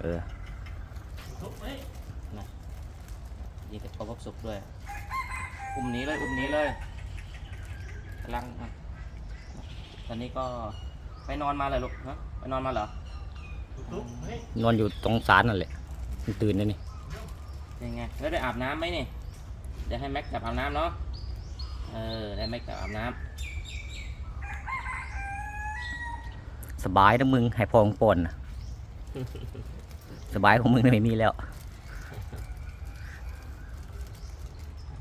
เออนะยิงแต่ความสุขด้วย อุ้มหนี้เลย อุ้มหนี้เลยกำลังอะตอนนี้ก็ไปนอนมาเลยลูกฮะไปนอนมาเหรอ นอนอยู่ตรงศาลนั่นแหละมันตื่นเลยนี่ยังไง แล้วได้อาบน้ำไหมนี่เดี๋ยวให้แม็กจับอาบน้ำเนาะ เออ ได้แม็กจับอาบน้สบายนะมึง ให้พองปนนะ สบายของมึงน่ะไม่มีแล้วำ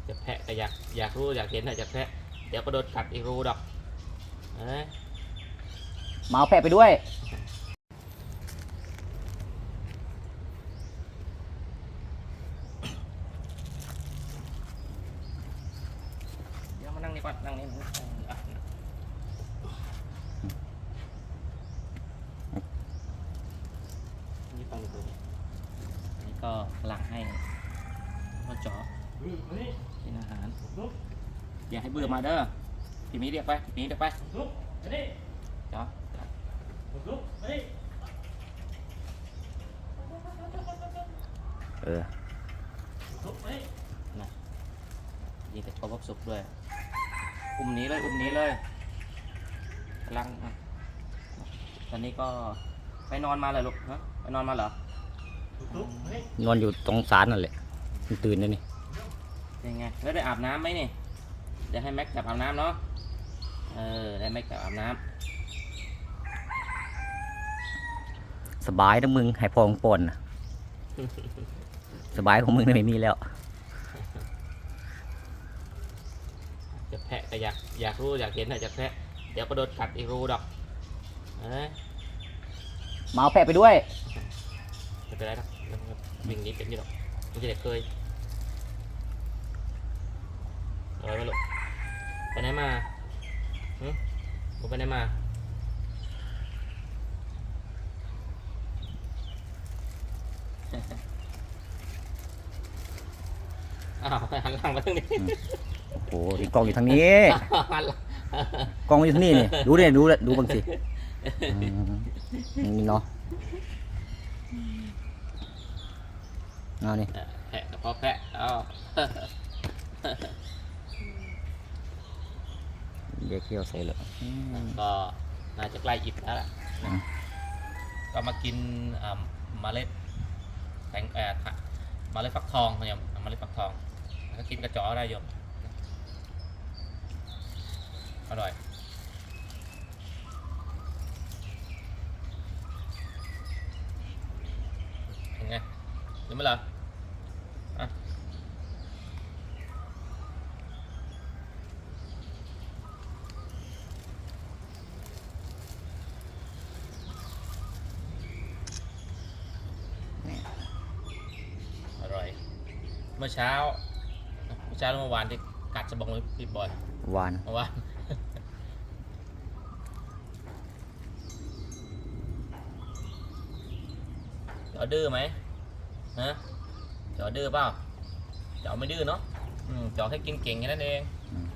จะแพะก็อยากอยากรู้อยากเห็นอะจะแพะ เดี๋ยวก็โดนกัดอีกรูดอกเอ้ยมาเอาแพะไปด้วย เดี๋ยวมานั่งนี่ก่อนนั่งนี่นั่งนี่อะนี่ฟังดูอันนี้ ก็กำลังให้พ่อจ๋อกินอาหาร อย่าให้เบื่อมาเด้อทีนี้เรียกไปทีนี้เรียกไปจ๋อจ๋อเออนะยิงแต่ความสุขด้วย อุ้มหนี้เลย อุ้มหนี้เลยกำลังอะตอนนี้ก็ไปนอนมาเลยลูกฮะไปนอนมาเหรอ นอนอยู่ตรงศาลนั่นแหละมันตื่นเลยนี่ยังไงแล้วได้อาบน้ำไหมนี่เดี๋ยวให้แม็กจับอาบน้ำเนาะเออได้แม็กจับอาบน้สบายนะมึงให้พองปนนะสบายของมึงน่ะไม่มีแล้วำจะแพะก็อยากอยากรู้อยากเห็นอะจะแพะเดี๋ยวก็โดนกัดอีกรูดอกเอ้ยมาเอาแพะไปด้วย ไม่เป็นไรหรอกวิ่งหนี้เป็นอยี่หรอกมันจะได้เคยเอาไว้ไหมลูกไปไหนมาหึมึงไปไหนมาอ้าวหันหลังมาทางนี้โอ้โหนี่กล้องอยู่ทางนี้ หันหลังกล้องอยู่ทางนี้นี่ ดูดิดูเลยดูบางสิอืมนี่เนาะ เอานี่เออแพะกับพ่อแพะเอาเดี๋ยวเคี่ยวใส่เลยอืมก็น่าจะใกล้อิ่มแล้วล่ะอืมก็มากินอ่าเมล็ดแตงเอ่อค่ะเมล็ดฟักทองโยมเมล็ดฟักทองแล้วก็กินกระจอได้โยมอร่อยเป็นไง ยังไม่เหรออะอร่อย เมื่อเช้า เมื่อเช้าและเมื่อวานที่กัดสะบองเลยพี่บอยหวาน เมื่อวานจอดื้อไหม ฮะจอดื้อเปล่าจอไม่ดื้อเนาะอืมจอให้กินเก่งแค่นั้นเองอืม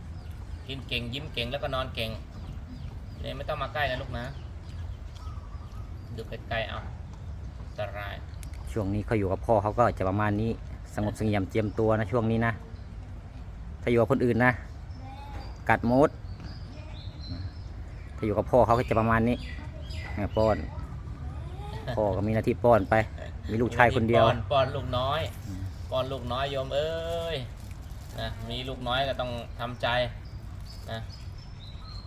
กินเก่งยิ้มเก่งแล้วก็นอนเก่งเนี่ยไม่ต้องมาใกล้นะลูกนะดูไกลๆเอาอันตราย ช่วงนี้เขาอยู่กับพ่อเขาก็จะประมาณนี้สงบเสงี่ยมเจียมตัวนะช่วงนี้นะ ถ้าอยู่กับคนอื่นนะ กัดมด ถ้าอยู่กับพ่อเขาก็จะประมาณนี้เนี่ยป้อน พ่อก็มีหน้าที่ป้อนไป มีลูกชายคนเดียว ป้อนป้อนลูกน้อยอืมป้อนลูกน้อยโยมเอ้ยนะมีลูกน้อยก็ต้องทำใจนะ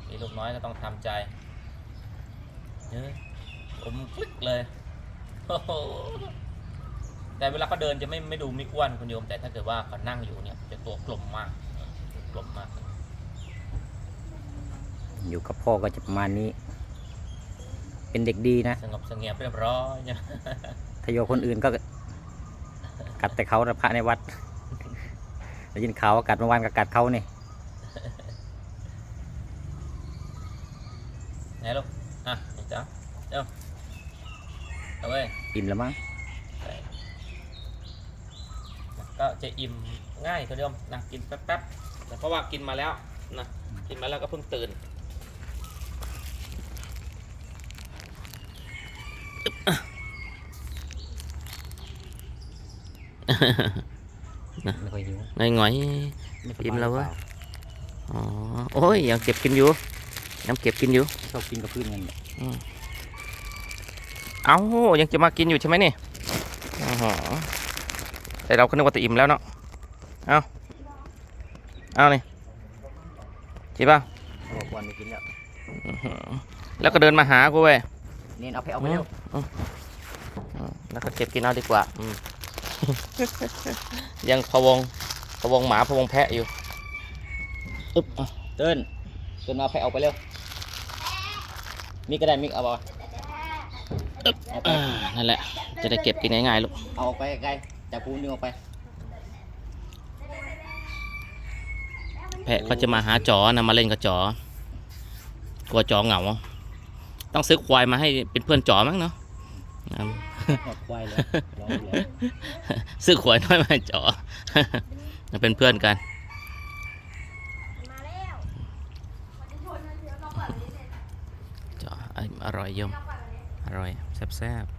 มีลูกน้อยก็ต้องทำใจเฮ้ยผมคลิกเลยโอ้โหแต่เวลาเขาเดินจะไม่ไม่ดูไม่อ้วนคุณโยม แต่ถ้าเกิดว่าเขานั่งอยู่เนี่ยจะตัวกลมมากกลมมาก อยู่กับพ่อก็จะประมาณนี้ เป็นเด็กดีนะ สงบเสงี่ยมเรียบร้อยเนี่ย ถ้าอยู่กับคนอื่นก็ กัดแต่เขานะพระในวัดได้ยินข่าวว่ากัดเมื่อวานก็กัดเขานี่ไหนลูกอะนี่จ้าเดี๋ยวเอาไว้ยอิ่มแล้วมั้งก็จะอิ่มง่ายคุณโยมนะกินแป๊บๆแต่เพราะว่ากินมาแล้วนะกินมาแล้วก็เพิ่งตื่น ไม่ค่อยหิวง่อยง่อยไม่สบายอิ่มแล้วเว้ยปาๆอ๋อ โอ้ยยังเก็บกินอยู่ยังเก็บกินอยู่ ชอบกินกับพืชเงินเนี่ยเอ้ายังจะมากินอยู่ใช่ไหมนี่อ๋อแต่เราก็นึกว่าจะอิ่มแล้วเนาะ เอาเอานี่จีป่ะเขาบอกควรไม่กินแล้วอื้อหือแล้วก็เดินมาหากูเว้ย เน้นเอาไปเอาไปเร็วอืมแล้วก็เก็บกินเอาดีกว่าอืม ยังพะวงพะวงหมาพะวงแพะอยู่อึ๊บอะเติ้นเติ้นมาเอาไปเอาไปเร็วมิกก็ได้มิกเอาไปเอาไปอ่านั่นแหละ จะได้เก็บกินง่ายๆลูกเอาออกไปไกลๆจากปูนดึงออกไป แพะก็จะมาหาจอนะมาเล่นกับจอกลัวจอเหงา ต้องซื้อควายมาให้เป็นเพื่อนจอมั้งเนาะ ออดควายเลยร้องเลยซื้อขวดน้อยมาให้จอเป็นเพื่อนกันจอเอ้ยอร่อยยม อร่อย แซ่บๆ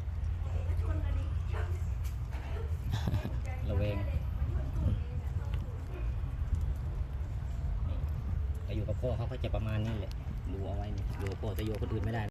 ระเวงไปอยู่กับพ่อเขาก็จะประมาณนี้แหละดูเอาไว้นี่อยู่กับพ่อจะอยู่กับคนอื่นไม่ได้